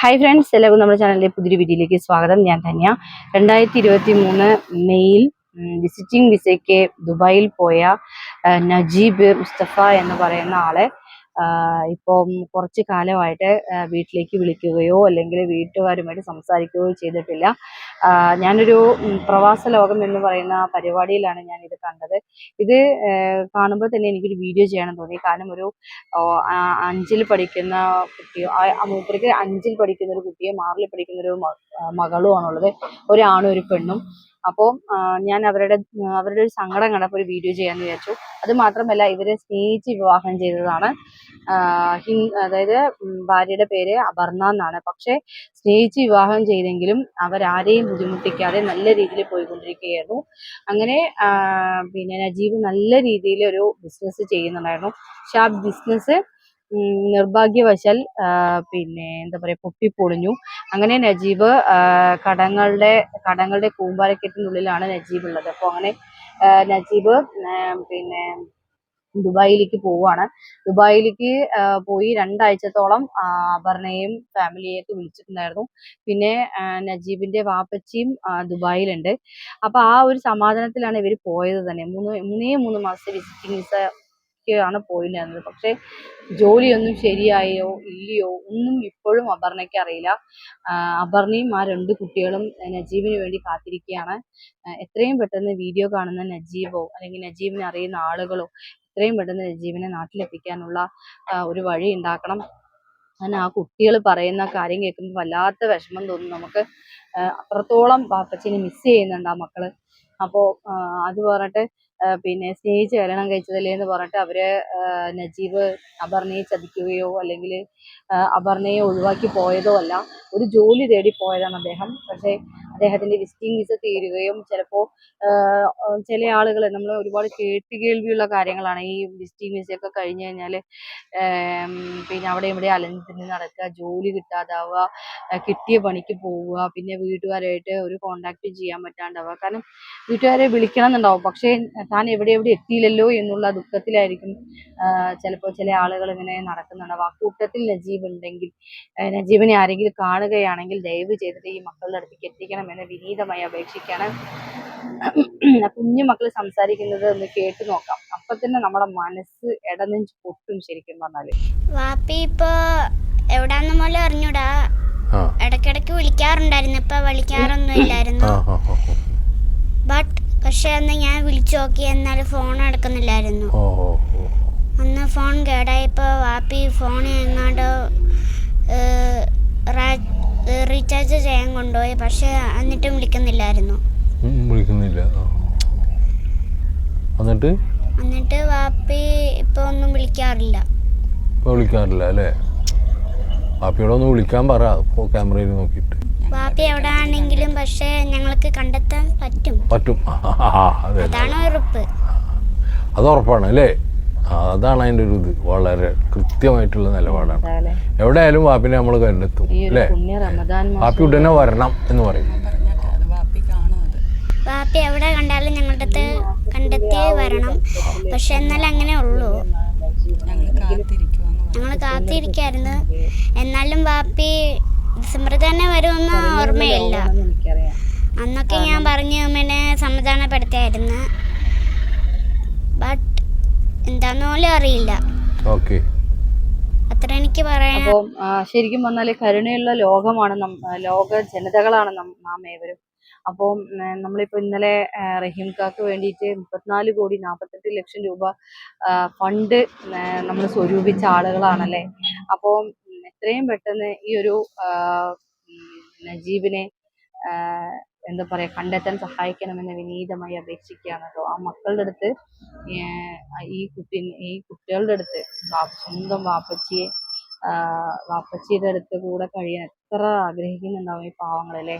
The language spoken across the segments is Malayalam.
ഹായ് ഫ്രണ്ട്സ് എല്ലാവർക്കും നമ്മുടെ ചാനലിലെ പുതിയൊരു വീഡിയോയിലേക്ക് സ്വാഗതം. ഞാൻ ധന്യ. രണ്ടായിരത്തി ഇരുപത്തി മൂന്ന് മെയ്യിൽ വിസിറ്റിംഗ് വിസയ്ക്ക് ദുബായിൽ പോയ നജീബ് മുസ്തഫ എന്ന് പറയുന്ന ആളെ ഇപ്പം കുറച്ച് കാലമായിട്ട് വീട്ടിലേക്ക് വിളിക്കുകയോ അല്ലെങ്കിൽ വീട്ടുകാരുമായിട്ട് സംസാരിക്കുകയോ ചെയ്തിട്ടില്ല. ഞാനൊരു പ്രവാസ ലോകം എന്ന് പറയുന്ന പരിപാടിയിലാണ് ഞാൻ ഇത് കണ്ടത്. ഇത് കാണുമ്പോൾ തന്നെ എനിക്കൊരു വീഡിയോ ചെയ്യണം തോന്നി. കാരണം ഒരു അഞ്ചിൽ പഠിക്കുന്ന കുട്ടിയോ മൂപ്പർക്ക് അഞ്ചിൽ പഠിക്കുന്ന ഒരു കുട്ടിയും ആറിൽ പഠിക്കുന്ന ഒരു മകളുമാണുള്ളത്. ഒരാണും ഒരു പെണ്ണും. അപ്പോൾ ഞാൻ അവരുടെ അവരുടെ ഒരു സങ്കടം കണ്ടപ്പോൾ ഒരു വീഡിയോ ചെയ്യാമെന്ന് വിചാരിച്ചു. അത് മാത്രമല്ല ഇവരെ സ്നേഹിച്ച് വിവാഹം ചെയ്തതാണ്. അതായത് ഭാര്യയുടെ പേര് അപർണ എന്നാണ്. പക്ഷെ സ്നേഹിച്ച് വിവാഹം ചെയ്തെങ്കിലും അവരാരെയും ബുദ്ധിമുട്ടിക്കാതെ നല്ല രീതിയിൽ പോയിക്കൊണ്ടിരിക്കുകയായിരുന്നു. അങ്ങനെ പിന്നെ നജീബ് നല്ല രീതിയിൽ ഒരു ബിസിനസ് ചെയ്യുന്നുണ്ടായിരുന്നു. പക്ഷെ ആ ബിസിനസ് നിർഭാഗ്യവശാൽ പിന്നെ എന്താ പറയാ പൊട്ടിപ്പൊളിഞ്ഞു. അങ്ങനെ നജീബ് കടങ്ങളുടെ കടങ്ങളുടെ കൂമ്പാരക്കെട്ടിനുള്ളിലാണ് നജീബ് ഉള്ളത് അപ്പോൾ അങ്ങനെ നജീബ് പിന്നെ ദുബായിലേക്ക് പോവാണ് ദുബായിലേക്ക് പോയി രണ്ടാഴ്ചത്തോളം അപർണയും ഫാമിലിയൊക്കെ വിളിച്ചിട്ടുണ്ടായിരുന്നു. പിന്നെ നജീബിന്റെ വാപ്പച്ചിയും ദുബായിലുണ്ട്. അപ്പൊ ആ ഒരു സമാധാനത്തിലാണ് ഇവർ പോയത് തന്നെ. മൂന്ന് മൂന്നേ മൂന്ന് മാസത്തെ വിസിറ്റിംഗ് വിസ ആണ് പോയിട്ടുണ്ടായിരുന്നത് പക്ഷെ ജോലിയൊന്നും ശരിയായോ ഇല്ലയോ ഒന്നും ഇപ്പോഴും അപർണയ്ക്ക് അറിയില്ല. അപർണയും ആ രണ്ട് കുട്ടികളും നജീബിന് വേണ്ടി കാത്തിരിക്കുകയാണ്. എത്രയും പെട്ടെന്ന് വീഡിയോ കാണുന്ന നജീബോ അല്ലെങ്കിൽ നജീബിനെ അറിയുന്ന ആളുകളോ എത്രയും പെട്ടെന്ന് നജീബിനെ നാട്ടിലെത്തിക്കാനുള്ള ഒരു വഴി ഉണ്ടാക്കണം. അങ്ങനെ ആ കുട്ടികൾ പറയുന്ന കാര്യം കേൾക്കുമ്പോൾ വല്ലാത്ത വിഷമം തോന്നും നമുക്ക്. അത്രത്തോളം പാപ്പച്ചിനെ മിസ് ചെയ്യുന്നുണ്ട് ആ മക്കൾ. അപ്പോൾ അത് പറഞ്ഞിട്ട് പിന്നെ സ്നേഹിച്ച് കല്യാണം കഴിച്ചതല്ലേ എന്ന് പറഞ്ഞിട്ട് അവർ നജീബ് അപർണയെ ചതിക്കുകയോ അല്ലെങ്കിൽ അപർണയെ ഒഴിവാക്കി പോയതോ അല്ല ഒരു ജോലി തേടി പോയതാണ് അദ്ദേഹം. പക്ഷേ അദ്ദേഹത്തിന്റെ വിസിറ്റിംഗ് വിസ തീരുകയും ചിലപ്പോ ചില ആളുകൾ നമ്മൾ ഒരുപാട് കേട്ട് കേൾവിയുള്ള കാര്യങ്ങളാണ് ഈ വിസിറ്റിംഗ് വിസയൊക്കെ കഴിഞ്ഞു കഴിഞ്ഞാൽ പിന്നെ അവിടെ ഇവിടെ അലഞ്ഞു നടക്കുക ജോലി കിട്ടാതാവുക കിട്ടിയ പണിക്ക് പോവുക പിന്നെ വീട്ടുകാരായിട്ട് ഒരു കോണ്ടാക്ട് ചെയ്യാൻ പറ്റാണ്ടാവുക. കാരണം വീട്ടുകാരെ വിളിക്കണം എന്നുണ്ടാവും. പക്ഷേ താൻ എവിടെ എവിടെ എത്തിയില്ലല്ലോ എന്നുള്ള ദുഃഖത്തിലായിരിക്കും ചിലപ്പോ ചില ആളുകൾ ഇങ്ങനെ നടക്കുന്നുണ്ടാവും ആ കൂട്ടത്തിൽ നജീബ് ഉണ്ടെങ്കിൽ നജീബിനെ ആരെങ്കിലും കാണുകയാണെങ്കിൽ ദയവ് ചെയ്തിട്ട് ഈ മക്കളുടെ അടുത്തേക്ക് എത്തിക്കണമെന്ന് വിനീതമായി അപേക്ഷിക്കുകയാണ് കുഞ്ഞു മക്കൾ സംസാരിക്കുന്നത് ഒന്ന് കേട്ടു നോക്കാം. അപ്പൊ തന്നെ നമ്മുടെ മനസ്സ് ഇടനെഞ്ച് പൊട്ടും ശരിക്കും പറഞ്ഞാൽ. വാപ്പി ഇപ്പൊ എവിടാന്ന് പോലെ അറിഞ്ഞൂടാ? ഇടക്കിടക്ക് വിളിക്കാറുണ്ടായിരുന്നു. ഇപ്പൊ വിളിക്കാറൊന്നും ഇല്ലായിരുന്നു. ബട്ട് പക്ഷെ അന്ന് ഞാൻ വിളിച്ചു നോക്കി. എന്നാൽ ഫോൺ എടുക്കുന്നില്ലായിരുന്നു. അന്ന് ഫോൺ കേടായപ്പോ വാപ്പി ഫോൺ എങ്ങാണ്ട് റീചാർജ് ചെയ്യാൻ കൊണ്ടുപോയി. പക്ഷെ എന്നിട്ടും വിളിക്കുന്നില്ലായിരുന്നു. വിളിക്കുന്നില്ല. എന്നിട്ട്? എന്നിട്ട് വാപ്പി ഇപ്പൊ ഒന്നും വിളിക്കാറില്ല. വിളിക്കാറില്ല അല്ലേ? വാപ്പിയോട് ഒന്ന് വിളിക്കാൻ പറ ക്യാമറയിൽ നോക്കിയിട്ട്. വാപ്പി എവിടെ ആണെങ്കിലും പക്ഷെ ഞങ്ങൾക്ക് കണ്ടെത്താൻ പറ്റും. പറ്റും. അതാണ് ഉറപ്പ്. അത് ഉറപ്പാണ് അല്ലേ? അതാണ് അതിന്റെ ഒരു ഇത്. വളരെ കൃത്യമായിട്ടുള്ള നിലപാടാണ്. എവിടെ എവിടെയായാലും വാപ്പിനെ നമ്മൾ കണ്ടെത്തും ഈ അല്ലേ? പുണ്യ റമദാൻ മാസം വാപ്പി ഉടനെ വരണം എന്ന് പറയും. വാപ്പി എവിടെ കണ്ടാലും ഞങ്ങളുടെ അടുത്ത് കണ്ടെത്തി വരണം. പക്ഷെ എന്നാലും അങ്ങനെ ഉള്ളൂ. ഞങ്ങൾ കാത്തിരിക്കായിരുന്നു എന്നാലും വാപ്പി ഡിസംബർ തന്നെ വരുമെന്ന് ഓർമ്മയില്ല. അന്നൊക്കെ ഞാൻ പറഞ്ഞു അമ്മേനെ സമാധാനപ്പെടുത്തിയായിരുന്നു. ബട്ട് എന്താന്ന് പോലും അറിയില്ല. ഓക്കെ. അത്ര എനിക്ക് പറയാൻ അപ്പോൾ ശരിക്കും പറഞ്ഞാൽ കരുണയുള്ള ലോകമാണ് ലോക ജനതകളാണ് നം- ഏവരും. അപ്പോൾ നമ്മളിപ്പോ ഇന്നലെ റഹീം കാക്ക് വേണ്ടിയിട്ട് മുപ്പത്തിനാല് കോടി നാൽപ്പത്തെട്ട് ലക്ഷം രൂപ ഫണ്ട് നമ്മൾ സ്വരൂപിച്ച ആളുകളാണല്ലേ? അപ്പോൾ എത്രയും പെട്ടെന്ന് ഈ ഒരു നജീബിനെ എന്താ പറയാ കണ്ടെത്താൻ സഹായിക്കണമെന്ന് വിനീതമായി അപേക്ഷിക്കുകയാണ്. കേട്ടോ ആ മക്കളുടെ അടുത്ത് ഈ കുട്ടി ഈ കുട്ടികളുടെ അടുത്ത് സ്വന്തം വാപ്പച്ചിയെ വാപ്പച്ചിയുടെ അടുത്ത് കൂടെ കഴിയാൻ എത്ര ആഗ്രഹിക്കുന്നുണ്ടാവും ഈ പാവങ്ങളല്ലേ?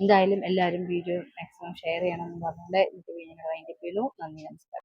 എന്തായാലും എല്ലാവരും വീഡിയോ മാക്സിമം ഷെയർ ചെയ്യണം എന്ന് പറഞ്ഞുകൊണ്ട് എനിക്ക് വീണ്ടും വൈൻഡപ്പ് ചെയ്യുന്നു. നന്ദി നമസ്കാരം.